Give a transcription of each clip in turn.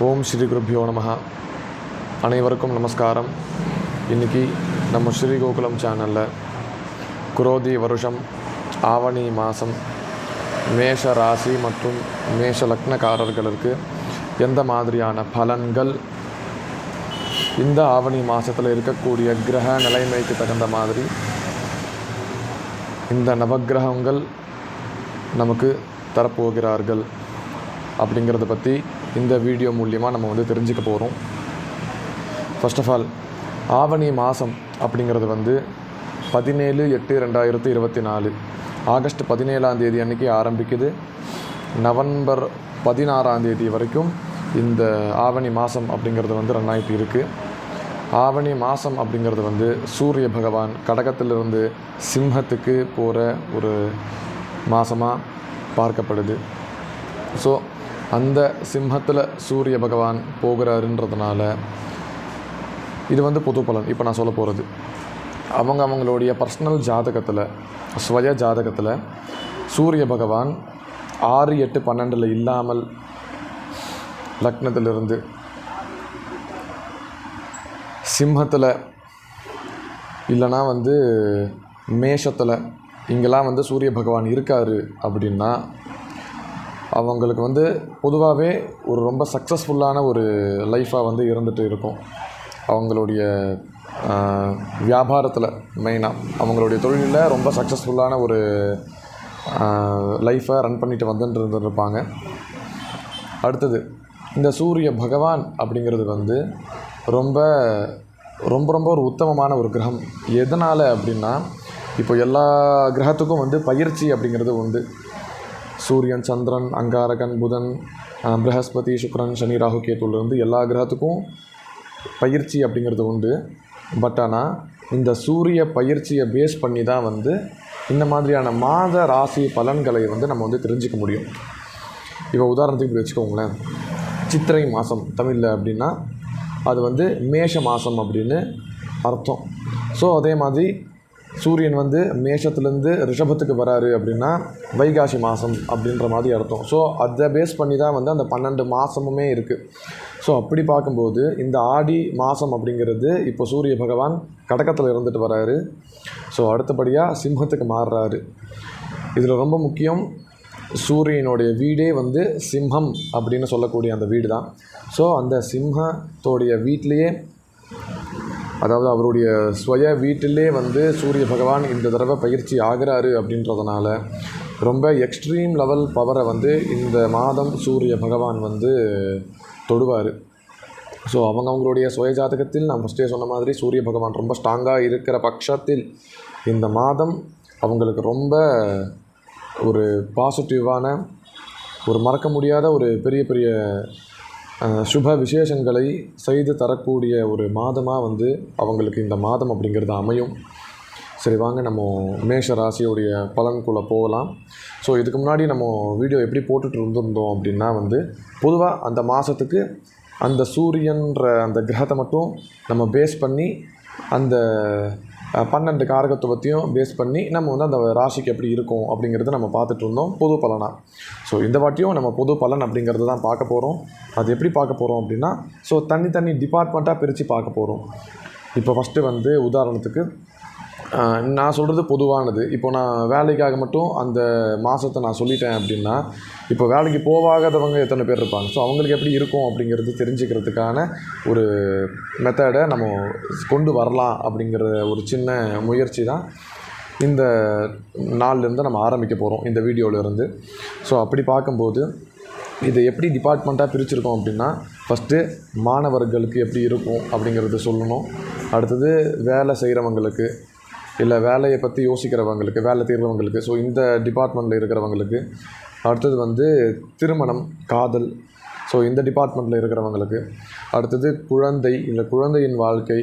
ஓம் ஸ்ரீ குருப்பியோ நமஹ. அனைவருக்கும் நமஸ்காரம். இன்றைக்கி நம்ம ஸ்ரீ கோகுலம் சேனலில் குரோதி வருஷம் ஆவணி மாதம் மேஷ ராசி மற்றும் மேஷ லக்னக்காரர்களுக்கு எந்த மாதிரியான பலன்கள்? இந்த ஆவணி மாதத்தில் இருக்கக்கூடிய கிரக நிலைமைக்கு தகுந்த மாதிரி இந்த நவக்கிரகங்கள் நமக்கு தரப்போகிறார்கள். அப்படிங்கிறத பற்றி இந்த வீடியோ மூலியமாக நம்ம வந்து தெரிஞ்சுக்க போகிறோம் ஃபர்ஸ்ட் ஆஃப் ஆல் ஆவணி மாதம் அப்படிங்கிறது வந்து பதினேழு எட்டு ரெண்டாயிரத்து இருபத்தி நாலு. ஆகஸ்ட் பதினேழாம் தேதி அன்றைக்கி ஆரம்பிக்குது. நவம்பர் பதினாறாம் தேதி வரைக்கும் இந்த ஆவணி மாதம் அப்படிங்கிறது வந்து ரன் ஆகிட்டு இருக்குது ஆவணி மாதம் அப்படிங்கிறது வந்து சூரிய பகவான் கடகத்திலிருந்து சிம்மத்துக்கு போகிற ஒரு மாதமாக பார்க்கப்படுது. ஸோ அந்த சிம்மத்தில் சூரிய பகவான் போகிறாருன்றதுனால இது வந்து பொது பலன். இப்போ நான் சொல்ல போகிறது அவங்க அவங்களுடைய பர்சனல் ஜாதகத்தில் ஸ்வய ஜாதகத்தில் சூரிய பகவான் ஆறு எட்டு பன்னெண்டில் இல்லாமல் லக்னத்திலிருந்து சிம்மத்தில் இல்லைனா வந்து மேஷத்தில் இங்கெல்லாம் வந்து சூரிய பகவான் இருக்கார் அப்படின்னா அவங்களுக்கு வந்து பொதுவாகவே ஒரு ரொம்ப சக்ஸஸ்ஃபுல்லான ஒரு லைஃப்பாக வந்து இருந்துகிட்டு இருக்கும். அவங்களுடைய வியாபாரத்தில் மெயினாக அவங்களுடைய தொழிலில் ரொம்ப சக்ஸஸ்ஃபுல்லான ஒரு லைஃப்பை ரன் பண்ணிட்டு வந்துட்டு இருந்திருப்பாங்க. அடுத்தது இந்த சூரிய பகவான் அப்படிங்கிறது வந்து ரொம்ப ரொம்ப ரொம்ப ஒரு உத்தமமான ஒரு கிரகம். எதனால் அப்படின்னா இப்போ எல்லா கிரகத்துக்கும் வந்து பயிற்சி அப்படிங்கிறது உண்டு. சூரியன் சந்திரன் அங்காரகன் புதன் ப்ரஹஸ்பதி சுக்ரன் சனி ராகு கேத்துலேருந்து எல்லா கிரகத்துக்கும் பயிற்சி அப்படிங்கிறது உண்டு. பட் ஆனால் இந்த சூரிய பயிற்சியை பேஸ் பண்ணி தான் வந்து இந்த மாதிரியான மாத ராசி பலன்களை வந்து நம்ம வந்து தெரிஞ்சிக்க முடியும். இப்போ உதாரணத்துக்கு இப்படி வச்சுக்கோங்களேன். சித்திரை மாதம் தமிழில் அப்படின்னா அது வந்து மேஷ மாதம் அப்படின்னு அர்த்தம். ஸோ அதே மாதிரி சூரியன் வந்து மேஷத்துலேருந்து ரிஷபத்துக்கு வராரு அப்படின்னா வைகாசி மாதம் அப்படின்ற மாதிரி அர்த்தம். ஸோ அதை பேஸ் பண்ணி தான் வந்து அந்த பன்னெண்டு மாதமுமே இருக்குது ஸோ அப்படி பார்க்கும்போது இந்த ஆடி மாதம் அப்படிங்கிறது இப்போ சூரிய பகவான் கடக்கத்தில் இருந்துட்டு வராரு. ஸோ அடுத்தபடியாக சிம்மத்துக்கு மாறுறாரு. இதில் ரொம்ப முக்கியம் சூரியனுடைய வீடே வந்து சிம்ஹம் அப்படின்னு சொல்லக்கூடிய அந்த வீடு தான் ஸோ அந்த சிம்மத்தோடைய வீட்லேயே அதாவது அவருடைய சுய வீட்டிலே வந்து சூரிய பகவான் இந்த தடவை பயிற்சி ஆகிறாரு அப்படின்றதுனால ரொம்ப எக்ஸ்ட்ரீம் லெவல் பவரை வந்து இந்த மாதம் சூரிய பகவான் வந்து தொடுவார். ஸோ அவங்கவுங்களுடைய சுய ஜாதகத்தில் நான் ஃபஸ்ட்டே சொன்ன மாதிரி சூரிய பகவான் ரொம்ப ஸ்ட்ராங்காக இருக்கிற பட்சத்தில் இந்த மாதம் அவங்களுக்கு ரொம்ப ஒரு பாசிட்டிவான ஒரு மறக்க முடியாத ஒரு பெரிய பெரிய சுப விசேஷங்களை செய்து தரக்கூடிய ஒரு மாதமாக வந்து அவங்களுக்கு இந்த மாதம் அப்படிங்கிறது அமையும். சரி வாங்க நம்ம மேஷ ராசியுடைய பலன்குள்ளே போகலாம். ஸோ இதுக்கு முன்னாடி நம்ம வீடியோ எப்படி போட்டுட்டு இருந்திருந்தோம் அப்படின்னா வந்து பொதுவாக அந்த மாதத்துக்கு அந்த சூரியன்ற அந்த கிரகத்தை மட்டும் நம்ம பேஸ் பண்ணி அந்த பன்னெண்டு காரகத்துவத்தையும் பேஸ் பண்ணி நம்ம வந்து அந்த ராசிக்கு எப்படி இருக்கும் அப்படிங்கிறத நம்ம பார்த்துட்டு இருந்தோம். பொது பலனாக ஸோ இந்த வாட்டியும் நம்ம பொது பலன் அப்படிங்கிறது தான் பார்க்க போகிறோம் அது எப்படி பார்க்க போகிறோம் அப்படின்னா ஸோ தனி தனி டிபார்ட்மெண்ட்டாக பிரித்து பார்க்க போகிறோம் இப்போ ஃபஸ்ட்டு வந்து உதாரணத்துக்கு நான் சொல்கிறது பொதுவானது. இப்போ நான் வேலைக்காக மட்டும் அந்த மாதத்தை நான் சொல்லிட்டேன் அப்படின்னா இப்போ வேலைக்கு போகாதவங்க எத்தனை பேர் இருப்பாங்க? ஸோ அவங்களுக்கு எப்படி இருக்கும் அப்படிங்கிறது தெரிஞ்சுக்கிறதுக்கான ஒரு மெத்தடை நம்ம கொண்டு வரலாம் அப்படிங்கிற ஒரு சின்ன முயற்சி தான் இந்த நாள்லேருந்து நம்ம ஆரம்பிக்க போகிறோம் இந்த வீடியோவிலேருந்து. ஸோ அப்படி பார்க்கும்போது இதை எப்படி டிபார்ட்மெண்ட்டாக பிரிச்சுருக்கோம் அப்படின்னா ஃபஸ்ட்டு மாணவர்களுக்கு எப்படி இருக்கும் அப்படிங்கிறத சொல்லணும். அடுத்தது வேலை செய்கிறவங்களுக்கு இல்லை வேலையை பற்றி யோசிக்கிறவங்களுக்கு வேலை தேர்வவங்களுக்கு ஸோ இந்த டிபார்ட்மெண்ட்டில் இருக்கிறவங்களுக்கு அடுத்தது வந்து திருமணம் காதல். ஸோ இந்த டிபார்ட்மெண்ட்டில் இருக்கிறவங்களுக்கு அடுத்தது குழந்தை இல்லை குழந்தையின் வாழ்க்கை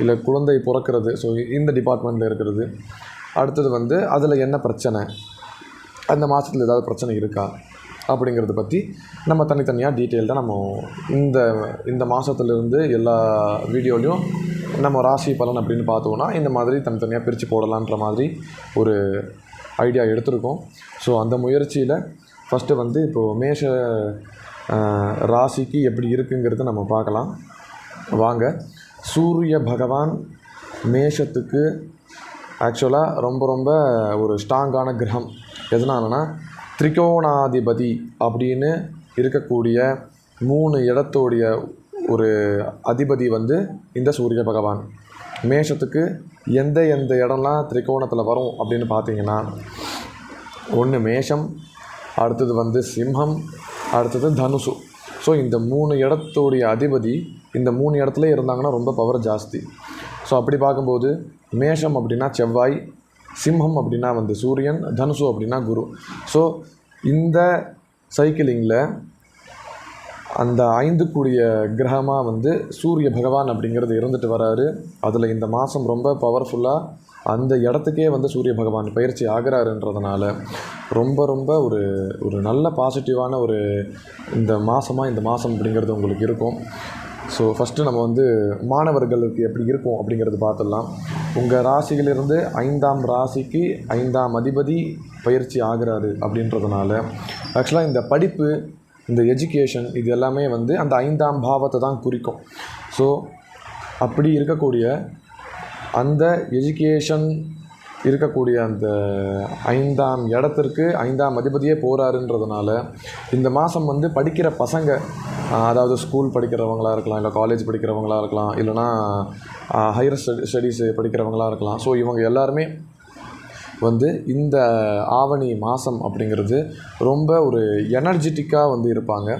இல்லை குழந்தை பிறக்கிறது ஸோ இந்த டிபார்ட்மெண்ட்டில் இருக்கிறது. அடுத்தது வந்து அதில் என்ன பிரச்சனை? அந்த மாதத்தில் ஏதாவது பிரச்சனை இருக்கா? அப்படிங்கிறத பற்றி நம்ம தனித்தனியாக டீட்டெயில்டாக நம்ம இந்த இந்த மாதத்துலேருந்து எல்லா வீடியோலையும் நம்ம ராசி பலன் அப்படின்னு பார்த்தோன்னா இந்த மாதிரி தனித்தனியாக பிரித்து போடலான்ற மாதிரி ஒரு ஐடியா எடுத்திருக்கோம். ஸோ அந்த முயற்சியில் ஃபஸ்ட்டு வந்து இப்போது மேஷ ராசிக்கு எப்படி இருக்குங்கிறத நம்ம பார்க்கலாம். வாங்க. சூரிய பகவான் மேஷத்துக்கு ஆக்சுவலாக ரொம்ப ரொம்ப ஒரு ஸ்ட்ராங்கான கிரகம். எதனாலனா திரிகோணாதிபதி அப்படின்னு இருக்கக்கூடிய மூணு இடத்தோடைய ஒரு அதிபதி வந்து இந்த சூரிய பகவான். மேஷத்துக்கு எந்த எந்த இடம்லாம் திரிகோணத்தில் வரும் அப்படின்னு பார்த்தீங்கன்னா ஒன்று மேஷம் அடுத்தது வந்து சிம்ஹம் அடுத்தது தனுசு. ஸோ இந்த மூணு இடத்தோடைய அதிபதி இந்த மூணு இடத்துல இருந்தாங்கன்னா ரொம்ப பவர் ஜாஸ்தி. ஸோ அப்படி பார்க்கும்போது மேஷம் அப்படின்னா செவ்வாய் சிம்மம் அப்படின்னா வந்து சூரியன் தனுசு அப்படின்னா குரு. ஸோ இந்த சைக்கிளிங்கில் அந்த ஐந்து கூடிய கிரகமாக வந்து சூரிய பகவான் அப்படிங்கிறது இருந்துட்டு வராரு. அதில் இந்த மாதம் ரொம்ப பவர்ஃபுல்லாக அந்த இடத்துக்கே வந்து சூரிய பகவான் பயிற்சி ஆகிறாருன்றதுனால ரொம்ப ரொம்ப ஒரு ஒரு நல்ல பாசிட்டிவான ஒரு இந்த மாதமாக இந்த மாதம் அப்படிங்கிறது உங்களுக்கு இருக்கும். ஸோ ஃபஸ்ட்டு நம்ம வந்து மாணவர்களுக்கு எப்படி இருக்கும் அப்படிங்கிறது பார்த்துடலாம். உங்கள் ராசியிலிருந்து ஐந்தாம் ராசிக்கு ஐந்தாம் அதிபதி பயிற்சி ஆகிறாரு அப்படின்றதுனால ஆக்சுவலாக இந்த படிப்பு இந்த எஜுகேஷன் இது எல்லாமே வந்து அந்த ஐந்தாம் பாவத்தை தான் குறிக்கும். ஸோ அப்படி இருக்கக்கூடிய அந்த எஜுகேஷன் இருக்கக்கூடிய அந்த ஐந்தாம் இடத்திற்கு ஐந்தாம் அதிபதியே போகிறாருன்றதுனால இந்த மாதம் வந்து படிக்கிற பசங்க அதாவது ஸ்கூல் படிக்கிறவங்களா இருக்கலாம் இல்லை காலேஜ் படிக்கிறவங்களா இருக்கலாம் இல்லைனா ஹையர் ஸ்டடி ஸ்டடீஸ் படிக்கிறவங்களா இருக்கலாம். ஸோ இவங்க எல்லாருமே வந்து இந்த ஆவணி மாதம் அப்படிங்கிறது ரொம்ப ஒரு எனர்ஜெட்டிக்காக வந்து இருப்பாங்க.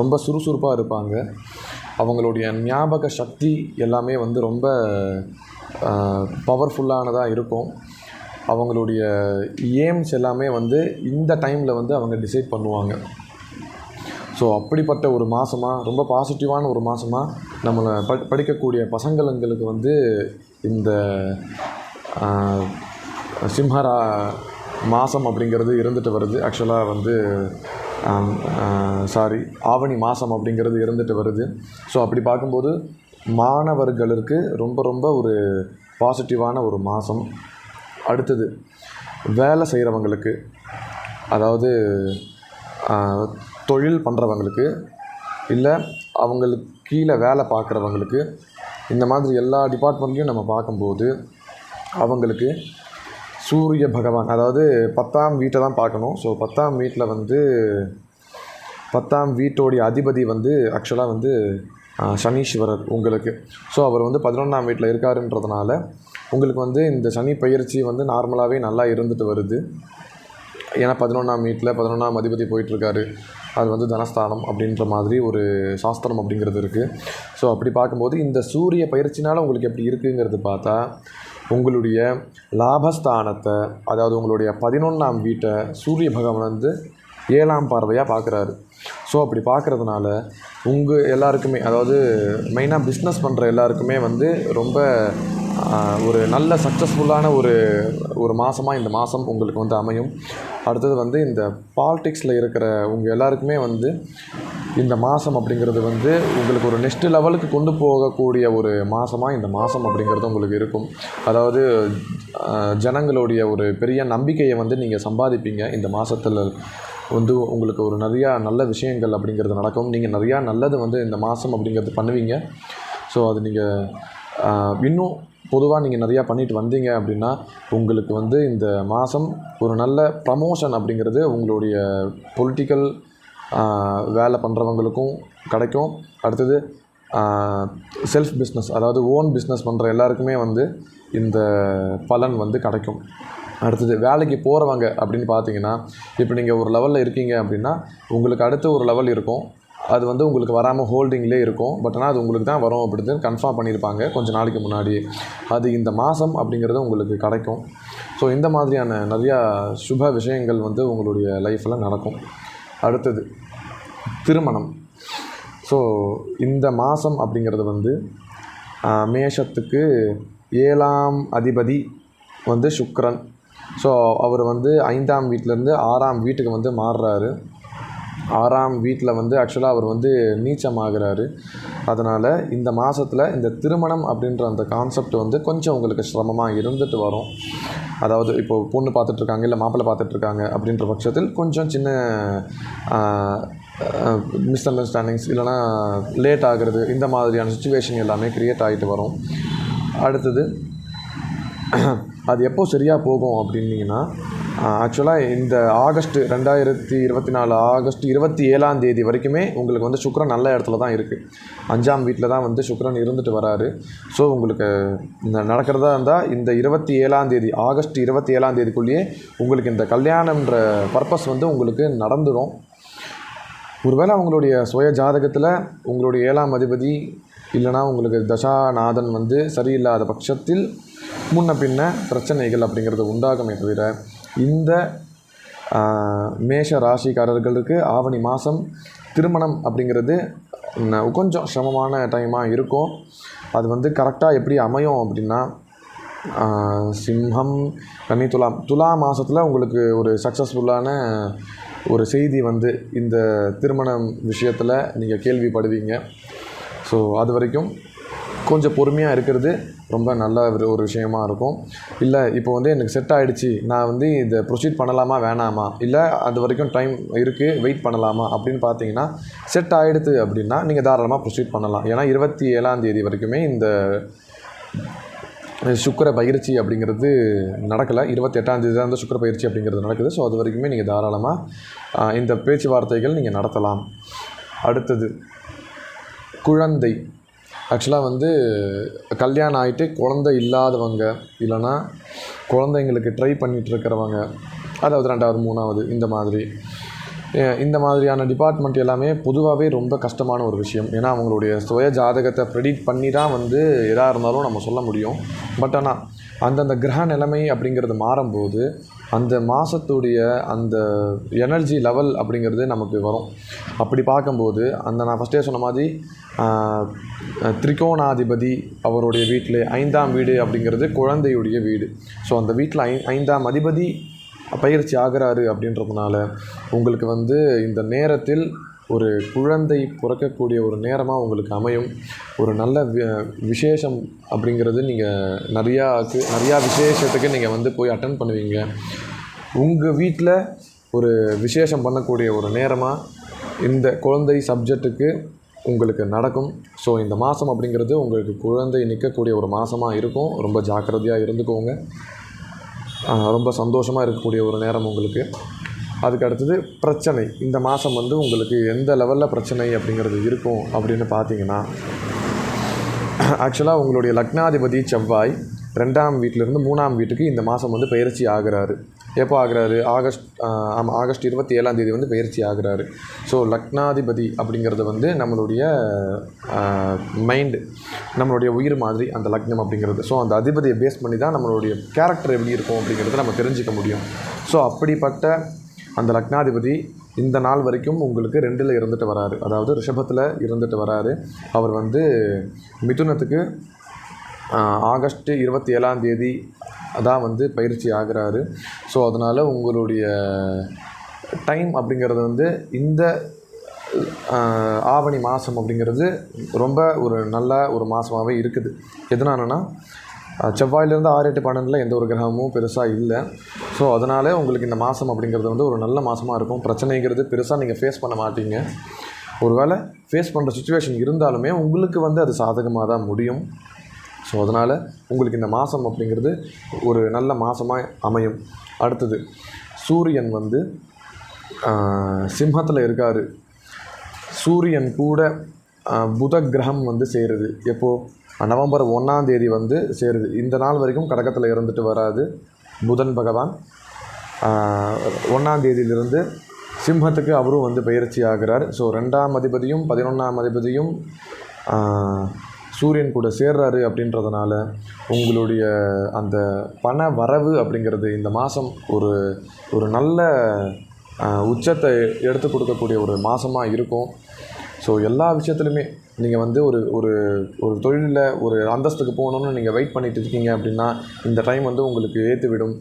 ரொம்ப சுறுசுறுப்பாக இருப்பாங்க. அவங்களுடைய ஞாபக சக்தி எல்லாமே வந்து ரொம்ப பவர்ஃபுல்லானதாக இருக்கும். அவங்களுடைய ஏம்ஸ் எல்லாமே வந்து இந்த டைமில் வந்து அவங்க டிசைட் பண்ணுவாங்க. ஸோ அப்படிப்பட்ட ஒரு மாதமாக ரொம்ப பாசிட்டிவான ஒரு மாதமாக நம்மளை ப படிக்கக்கூடிய பசங்களுக்கு வந்து இந்த சிம்ஹரா மாதம் அப்படிங்கிறது இருந்துட்டு வருது. ஆக்சுவலாக வந்து சாரி ஆவணி மாதம் அப்படிங்கிறது இருந்துட்டு வருது. ஸோ அப்படி பார்க்கும்போது மாணவர்களுக்கு ரொம்ப ரொம்ப ஒரு பாசிட்டிவான ஒரு மாதம் அடுத்தது வேலை செய்கிறவங்களுக்கு அதாவது தொழில் பண்ணுறவங்களுக்கு இல்லை அவங்களுக்கு கீழே வேலை பார்க்குறவங்களுக்கு இந்த மாதிரி எல்லா டிபார்ட்மெண்ட்லேயும் நம்ம பார்க்கும்போது அவங்களுக்கு சூரிய பகவான் அதாவது பத்தாம் வீட்டை தான் பார்க்கணும். ஸோ பத்தாம் வீட்டில் வந்து பத்தாம் வீட்டோடைய அதிபதி வந்து ஆக்சுவலாக வந்து சனீஸ்வரர் உங்களுக்கு. ஸோ அவர் வந்து பதினொன்றாம் வீட்டில் இருக்காருன்றதுனால உங்களுக்கு வந்து இந்த சனி பயிற்சி வந்து நார்மலாகவே நல்லா இருந்துட்டு வருது. ஏன்னா பதினொன்றாம் வீட்டில் பதினொன்றாம் அதிபதி போயிட்டுருக்காரு அது வந்து தனஸ்தானம் அப்படின்ற மாதிரி ஒரு சாஸ்திரம் அப்படிங்கிறது இருக்குது ஸோ அப்படி பார்க்கும்போது இந்த சூரிய பயிற்சினால் உங்களுக்கு எப்படி இருக்குங்கிறது பார்த்தா உங்களுடைய லாபஸ்தானத்தை அதாவது உங்களுடைய பதினொன்றாம் வீட்டை சூரிய பகவான் வந்து ஏழாம் பார்வையாக பார்க்குறாரு. ஸோ அப்படி பார்க்குறதுனால உங்கள் எல்லாருக்குமே அதாவது மெயினாக பிஸ்னஸ் பண்ணுற எல்லாருக்குமே வந்து ரொம்ப ஒரு நல்ல சக்ஸஸ்ஃபுல்லான ஒரு ஒரு மாதமாக இந்த மாதம் உங்களுக்கு வந்து அமையும். அடுத்தது வந்து இந்த பாலிடிக்ஸில் இருக்கிற உங்கள் எல்லாருக்குமே வந்து இந்த மாதம் அப்படிங்கிறது வந்து உங்களுக்கு ஒரு நெக்ஸ்ட் லெவலுக்கு கொண்டு போகக்கூடிய ஒரு மாதமாக இந்த மாதம் அப்படிங்கிறது உங்களுக்கு இருக்கும். அதாவது ஜனங்களுடைய ஒரு பெரிய நம்பிக்கையை வந்து நீங்கள் சம்பாதிப்பீங்க. இந்த மாதத்தில் வந்து உங்களுக்கு ஒரு நிறையா நல்ல விஷயங்கள் அப்படிங்கிறது நடக்கும். நீங்கள் நிறையா நல்லது வந்து இந்த மாதம் அப்படிங்கிறது பண்ணுவீங்க. ஸோ அது நீங்கள் இன்னும் பொதுவாக நீங்கள் நிறையா பண்ணிட்டு வந்தீங்க அப்படின்னா உங்களுக்கு வந்து இந்த மாதம் ஒரு நல்ல ப்ரமோஷன் அப்படிங்கிறது உங்களுடைய பொலிட்டிக்கல் வேலை பண்ணுறவங்களுக்கும் கிடைக்கும். அடுத்தது செல்ஃப் பிஸ்னஸ் அதாவது ஓன் பிஸ்னஸ் பண்ணுற எல்லாருக்குமே வந்து இந்த பலன் வந்து கிடைக்கும். அடுத்தது வேலைக்கு போகிறவங்க அப்படின்னு பார்த்தீங்கன்னா இப்போ நீங்கள் ஒரு லெவலில் இருக்கீங்க அப்படின்னா உங்களுக்கு அடுத்த ஒரு லெவல் இருக்கும். அது வந்து உங்களுக்கு வராமல் ஹோல்டிங்லேயே இருக்கும். பட் ஆனால் அது உங்களுக்கு தான் வரும் அப்படின்னு கன்ஃபார்ம் பண்ணியிருப்பாங்க. கொஞ்சம் நாளைக்கு முன்னாடி. அது இந்த மாதம் அப்படிங்கிறது உங்களுக்கு கிடைக்கும். ஸோ இந்த மாதிரியான நிறையா சுப விஷயங்கள் வந்து உங்களுடைய லைஃப்பில் நடக்கும். அடுத்தது திருமணம். ஸோ இந்த மாதம் அப்படிங்கிறது வந்து மேஷத்துக்கு ஏழாம் அதிபதி வந்து சுக்ரன் ஸோ அவர் வந்து ஐந்தாம் வீட்டிலேருந்து ஆறாம் வீட்டுக்கு வந்து மாறுறாரு. ஆறாம் வீட்டில் வந்து ஆக்சுவலாக அவர் வந்து நீச்சமாகிறாரு. அதனால் இந்த மாதத்தில் இந்த திருமணம் அப்படின்ற அந்த கான்செப்ட் வந்து கொஞ்சம் உங்களுக்கு சிரமமாக இருந்துட்டு வரும். அதாவது இப்போது பொண்ணு பார்த்துட்ருக்காங்க இல்லை மாப்பிள்ளை பார்த்துட்ருக்காங்க அப்படின்ற பட்சத்தில் கொஞ்சம் சின்ன மிஸ் அண்டர்ஸ்டாண்டிங்ஸ் இல்லைனா லேட் ஆகிறது இந்த மாதிரியான சுச்சுவேஷன் எல்லாமே க்ரியேட் ஆகிட்டு வரும். அடுத்தது அது எப்போ சரியாக போகும் அப்படின்னீங்கன்னா ஆக்சுவலாக இந்த ஆகஸ்ட் ரெண்டாயிரத்தி இருபத்தி நாலு ஆகஸ்ட் இருபத்தி ஏழாம் தேதி வரைக்குமே உங்களுக்கு வந்து சுக்ரன் நல்ல இடத்துல தான் இருக்குது அஞ்சாம் வீட்டில் தான் வந்து சுக்ரன் இருந்துட்டு வராரு. ஸோ உங்களுக்கு இந்த நடக்கிறதா இருந்தால் இந்த இருபத்தி ஏழாம் தேதி ஆகஸ்ட் இருபத்தி ஏழாம் தேதிக்குள்ளேயே உங்களுக்கு இந்த கல்யாணம்ன்ற பர்பஸ் வந்து உங்களுக்கு நடந்துடும் ஒருவேளை உங்களுடைய சுய ஜாதகத்தில் உங்களுடைய ஏழாம் அதிபதி இல்லைனா உங்களுக்கு தசாநாதன் வந்து சரியில்லாத பட்சத்தில் முன்ன பின்ன பிரச்சனைகள் அப்படிங்கிறது உண்டாகுமே தவிர இந்த மேஷ ராசிக்காரர்களுக்கு ஆவணி மாதம் திருமணம் அப்படிங்கிறது கொஞ்சம் சிரமமான டைமாக இருக்கும். அது வந்து கரெக்டாக எப்படி அமையும் அப்படின்னா சிம்ஹம் கன்னி துலாம் துலா மாதத்தில் உங்களுக்கு ஒரு சக்ஸஸ்ஃபுல்லான ஒரு செய்தி வந்து இந்த திருமணம் விஷயத்தில் நீங்கள் கேள்விப்படுவீங்க. ஸோ அது வரைக்கும் கொஞ்சம் பொறுமையாக இருக்கிறது ரொம்ப நல்ல ஒரு ஒரு விஷயமா இருக்கும். இல்லை இப்போ வந்து எனக்கு செட் ஆகிடுச்சி நான் வந்து இதை ப்ரொசீட் பண்ணலாமா வேணாமா? இல்லை அது வரைக்கும் டைம் இருக்குது வெயிட் பண்ணலாமா? அப்படின்னு பார்த்தீங்கன்னா செட் ஆகிடுது அப்படின்னா நீங்கள் தாராளமாக ப்ரொசீட் பண்ணலாம். ஏன்னா இருபத்தி ஏழாம் தேதி வரைக்குமே இந்த சுக்கிர பயிற்சி அப்படிங்கிறது நடக்கலை. இருபத்தெட்டாம் தேதி தான் வந்து சுக்கிர பயிற்சி அப்படிங்கிறது நடக்குது. ஸோ அது வரைக்குமே நீங்கள் தாராளமாக இந்த பேச்சுவார்த்தைகள் நீங்கள் நடத்தலாம். அடுத்தது குழந்தை. ஆக்சுவலாக வந்து கல்யாணம் ஆகிட்டு குழந்தை இல்லாதவங்க இல்லைன்னா குழந்தைங்களுக்கு ட்ரை பண்ணிகிட்டு இருக்கிறவங்க அதாவது ரெண்டாவது மூணாவது இந்த மாதிரி இந்த மாதிரியான டிபார்ட்மெண்ட் எல்லாமே பொதுவாகவே ரொம்ப கஷ்டமான ஒரு விஷயம். ஏன்னா அவங்களுடைய சுய ஜாதகத்தை ப்ரெடிக்ட் பண்ணி தான் வந்து எதாக இருந்தாலும் நம்ம சொல்ல முடியும். பட் ஆனால் அந்தந்த கிரக நிலைமை அப்படிங்கிறது மாறும்போது அந்த மாதத்துடைய அந்த எனர்ஜி லெவல் அப்படிங்கிறது நமக்கு வரும். அப்படி பார்க்கும்போது அந்த நான் ஃபஸ்ட்டே சொன்ன மாதிரி திரிகோணாதிபதி அவருடைய வீட்டில் ஐந்தாம் வீடு அப்படிங்கிறது குழந்தையுடைய வீடு. ஸோ அந்த வீட்டில் ஐ ஐந்தாம் அதிபதி பயிற்சி ஆகிறாரு அப்படின்றதுனால உங்களுக்கு வந்து இந்த நேரத்தில் ஒரு குழந்தை பிறக்கக்கூடிய ஒரு நேரமாக உங்களுக்கு அமையும். ஒரு நல்ல விசேஷம் அப்படிங்கிறது நீங்கள் நிறையாக்கு நிறையா விசேஷத்துக்கு நீங்கள் வந்து போய் அட்டன் பண்ணுவீங்க. உங்கள் வீட்டில் ஒரு விசேஷம் பண்ணக்கூடிய ஒரு நேரமாக இந்த குழந்தை சப்ஜெக்ட்டுக்கு உங்களுக்கு நடக்கும். ஸோ இந்த மாதம் அப்படிங்கிறது உங்களுக்கு குழந்தை நிற்கக்கூடிய ஒரு மாதமாக இருக்கும். ரொம்ப ஜாக்கிரதையாக இருந்துக்கோங்க. ரொம்ப சந்தோஷமாக இருக்கக்கூடிய ஒரு நேரம் உங்களுக்கு. அதுக்கு அடுத்தது பிரச்சனை. இந்த மாதம் வந்து உங்களுக்கு எந்த லெவலில் பிரச்சனை அப்படிங்கிறது இருக்கும் அப்படின்னு பார்த்தீங்கன்னா ஆக்சுவலாக உங்களுடைய லக்னாதிபதி செவ்வாய் ரெண்டாம் வீட்டிலேருந்து மூணாம் வீட்டுக்கு இந்த மாதம் வந்து பயிற்சி ஆகிறாரு. எப்போ ஆகிறாரு? ஆகஸ்ட் ஆமாம் ஆகஸ்ட் இருபத்தி ஏழாம் தேதி வந்து பயிற்சி ஆகிறாரு. ஸோ லக்னாதிபதி அப்படிங்கிறது வந்து நம்மளுடைய மைண்டு நம்மளுடைய உயிர் மாதிரி அந்த லக்னம் அப்படிங்கிறது. ஸோ அந்த அதிபதியை பேஸ் பண்ணி தான் நம்மளுடைய கேரக்டர் எப்படி இருக்கும் அப்படிங்கிறத நம்ம தெரிஞ்சுக்க முடியும். ஸோ அப்படிப்பட்ட அந்த லக்னாதிபதி இந்த நாள் வரைக்கும் உங்களுக்கு ரெண்டில் இருந்துட்டு வராரு. அதாவது ரிஷபத்தில் இருந்துட்டு வராரு. அவர் வந்து மிதுனத்துக்கு ஆகஸ்ட்டு ஆகஸ்ட் இருபத்தி ஏழாம் தேதி தான் வந்து பயிற்சி ஆகிறாரு. ஸோ அதனால் உங்களுடைய டைம் அப்படிங்கிறது வந்து இந்த ஆவணி மாதம் அப்படிங்கிறது ரொம்ப ஒரு நல்ல ஒரு மாதமாகவே இருக்குது. எதனாலன்னா செவ்வாயிலேருந்து ஆறு எட்டு பன்னெண்டில் எந்த ஒரு கிரகமும் பெருசாக இல்லை. ஸோ அதனால் உங்களுக்கு இந்த மாதம் அப்படிங்கிறது வந்து ஒரு நல்ல மாதமாக இருக்கும். பிரச்சனைங்கிறது பெருசாக நீங்கள் ஃபேஸ் பண்ண மாட்டீங்க. ஒருவேளை ஃபேஸ் பண்ணுற சுச்சுவேஷன் இருந்தாலுமே உங்களுக்கு வந்து அது சாதகமாக தான் முடியும். ஸோ அதனால் உங்களுக்கு இந்த மாதம் அப்படிங்கிறது ஒரு நல்ல மாதமாக அமையும். அடுத்தது சூரியன் வந்து சிம்மத்தில் இருக்கார். சூரியன் கூட புத கிரகம் வந்து சேருது. எப்போது நவம்பர் ஒன்றாம் தேதி வந்து சேருது. இந்த நாள் வரைக்கும் கடகத்தில் இருந்துட்டு வராது புதன் பகவான். ஒன்றாம் தேதியிலிருந்து சிம்மத்துக்கு அவரும் வந்து பயிற்சி ஆகிறார். ஸோ ரெண்டாம் அதிபதியும் பதினொன்றாம் அதிபதியும் சூரியன் கூட சேர்றாரு அப்படின்றதுனால உங்களுடைய அந்த பண வரவு அப்படிங்கிறது இந்த மாதம் ஒரு ஒரு நல்ல உச்சத்தை எடுத்து கொடுக்கக்கூடிய ஒரு மாதமாக இருக்கும். ஸோ எல்லா விஷயத்துலையுமே நீங்கள் வந்து ஒரு ஒரு ஒரு தொழிலில் ஒரு அந்தஸ்துக்கு போகணுன்னு நீங்கள் வெயிட் பண்ணிட்டு இருக்கீங்க அப்படின்னா இந்த டைம் வந்து உங்களுக்கு ஏற்று விடும்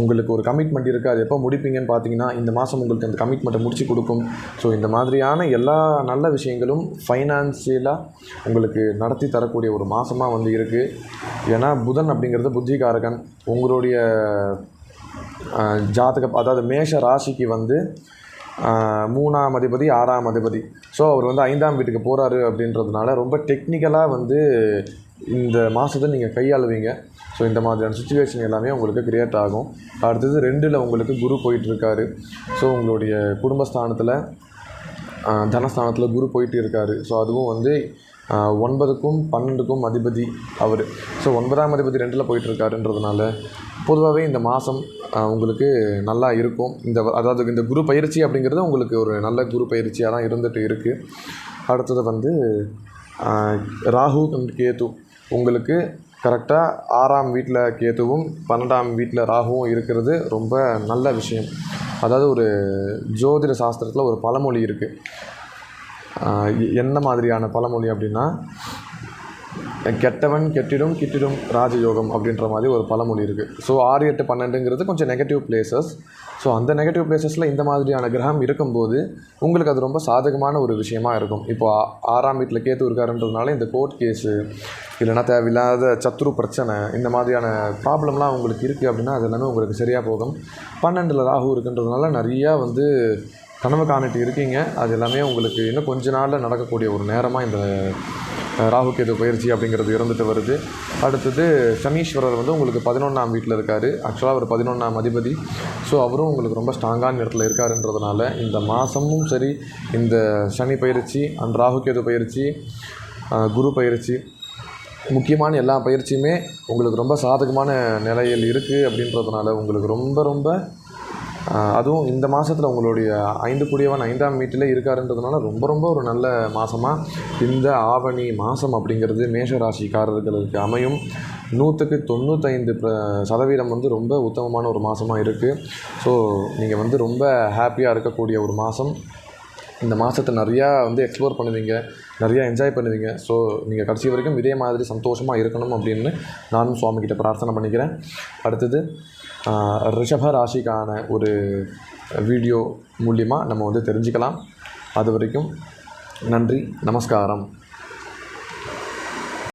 உங்களுக்கு ஒரு கமிட்மெண்ட் இருக்குது அது எப்போ முடிப்பீங்கன்னு பார்த்தீங்கன்னா இந்த மாதம் உங்களுக்கு அந்த கமிட்மெண்ட்டை முடிச்சு கொடுக்கும். ஸோ இந்த மாதிரியான எல்லா நல்ல விஷயங்களும் ஃபைனான்சியலாக உங்களுக்கு நடத்தி தரக்கூடிய ஒரு மாதமாக வந்து இருக்குது ஏன்னா புதன் அப்படிங்கிறது புத்திகாரகன். உங்களுடைய ஜாதக அதாவது மேஷ ராசிக்கு வந்து மூணாம் அதிபதி ஆறாம் அதிபதி. ஸோ அவர் வந்து ஐந்தாம் வீட்டுக்கு போகிறாரு அப்படின்றதுனால ரொம்ப டெக்னிக்கலாக வந்து இந்த மாதத்தை நீங்கள் கையாளுவீங்க. ஸோ இந்த மாதிரியான சுச்சுவேஷன் எல்லாமே உங்களுக்கு க்ரியேட் ஆகும். அடுத்தது ரெண்டில் உங்களுக்கு குரு போயிட்டுருக்காரு. ஸோ உங்களுடைய குடும்பஸ்தானத்தில் தனஸ்தானத்தில் குரு போயிட்டு இருக்காரு ஸோ அதுவும் வந்து ஒன்பதுக்கும் பன்னெண்டுக்கும் அதிபதி அவர். ஸோ ஒன்பதாம் அதிபதி ரெண்டில் போயிட்டுருக்காருன்றதுனால பொதுவாகவே இந்த மாதம் உங்களுக்கு நல்லா இருக்கும். இந்த அதாவது இந்த குரு பயிற்சி அப்படிங்கிறது உங்களுக்கு ஒரு நல்ல குரு பயிற்சியாக தான் இருந்துகிட்டு இருக்குது அடுத்தது வந்து ராகு கேது. உங்களுக்கு கரெக்டாக ஆறாம் வீட்டில் கேதுவும் பன்னெண்டாம் வீட்டில் ராகுவும் இருக்கிறது ரொம்ப நல்ல விஷயம். அதாவது ஒரு ஜோதிட சாஸ்திரத்தில் ஒரு பழமொழி இருக்குது என்ன மாதிரியான பழமொழி அப்படின்னா கெட்டவன் கெட்டிடும் கிட்டிடும் ராஜயோகம் அப்படின்ற மாதிரி ஒரு பழமொழி இருக்குது ஸோ ஆறு எட்டு பன்னெண்டுங்கிறது கொஞ்சம் நெகட்டிவ் பிளேசஸ் ஸோ அந்த நெகட்டிவ் பிளேசஸில் இந்த மாதிரியான கிரகம் இருக்கும்போது உங்களுக்கு அது ரொம்ப சாதகமான ஒரு விஷயமா இருக்கும். இப்போ ஆறாம் வீட்டில் கேத்து இருக்காருன்றதுனால இந்த கோர்ட் கேஸு இல்லைனா தேவையில்லாத சத்ரு பிரச்சனை இந்த மாதிரியான ப்ராப்ளம்லாம் உங்களுக்கு இருக்குது அப்படின்னா அது எல்லாமே உங்களுக்கு சரியாக போகும். பன்னெண்டில் ராகு இருக்குன்றதுனால நிறையா வந்து கனவு காணிட்டு இருக்கீங்க. அது எல்லாமே உங்களுக்கு இன்னும் கொஞ்ச நாளில் நடக்கக்கூடிய ஒரு நேரமாக இந்த ராகு கேது பயிற்சி அப்படிங்கிறது இருந்துட்டு வருது. அடுத்தது சனீஸ்வரர் வந்து உங்களுக்கு பதினொன்றாம் வீட்டில் இருக்கார். ஆக்சுவலாக அவர் பதினொன்றாம் அதிபதி. ஸோ அவரும் உங்களுக்கு ரொம்ப ஸ்ட்ராங்கான இடத்துல இருக்காருன்றதுனால இந்த மாதமும் சரி இந்த சனி பயிற்சி அண்ட் ராகு கேது பயிற்சி குரு பயிற்சி முக்கியமான எல்லா பயிற்சியுமே உங்களுக்கு ரொம்ப சாதகமான நிலையில் இருக்குது அப்படின்றதுனால உங்களுக்கு ரொம்ப ரொம்ப அதுவும் இந்த மாதத்தில் உங்களுடைய ஐந்து கூடியவன் ஐந்தாம் வீட்டில் இருக்காருன்றதுனால ரொம்ப ரொம்ப ஒரு நல்ல மாதமாக இந்த ஆவணி மாதம் அப்படிங்கிறது மேஷ ராசிக்காரர்களுக்கு அமையும். நூற்றுக்கு தொண்ணூத்தைந்து பிர சதவீதம் வந்து ரொம்ப உத்தமமான ஒரு மாதமாக இருக்குது ஸோ நீங்கள் வந்து ரொம்ப ஹாப்பியாக இருக்கக்கூடிய ஒரு மாதம் இந்த மாதத்தை நிறையா வந்து எக்ஸ்ப்ளோர் பண்ணுவீங்க நிறையா என்ஜாய் பண்ணுவீங்க. ஸோ நீங்கள் கடைசி வரைக்கும் இதே மாதிரி சந்தோஷமாக இருக்கணும் அப்படின்னு நானும் சுவாமிகிட்ட பிரார்த்தனை பண்ணிக்கிறேன். அடுத்தது ரிஷப ராசிக்கான ஒரு வீடியோ மூலிமா நம்ம வந்து தெரிஞ்சுக்கலாம். அது வரைக்கும் நன்றி நமஸ்காரம்.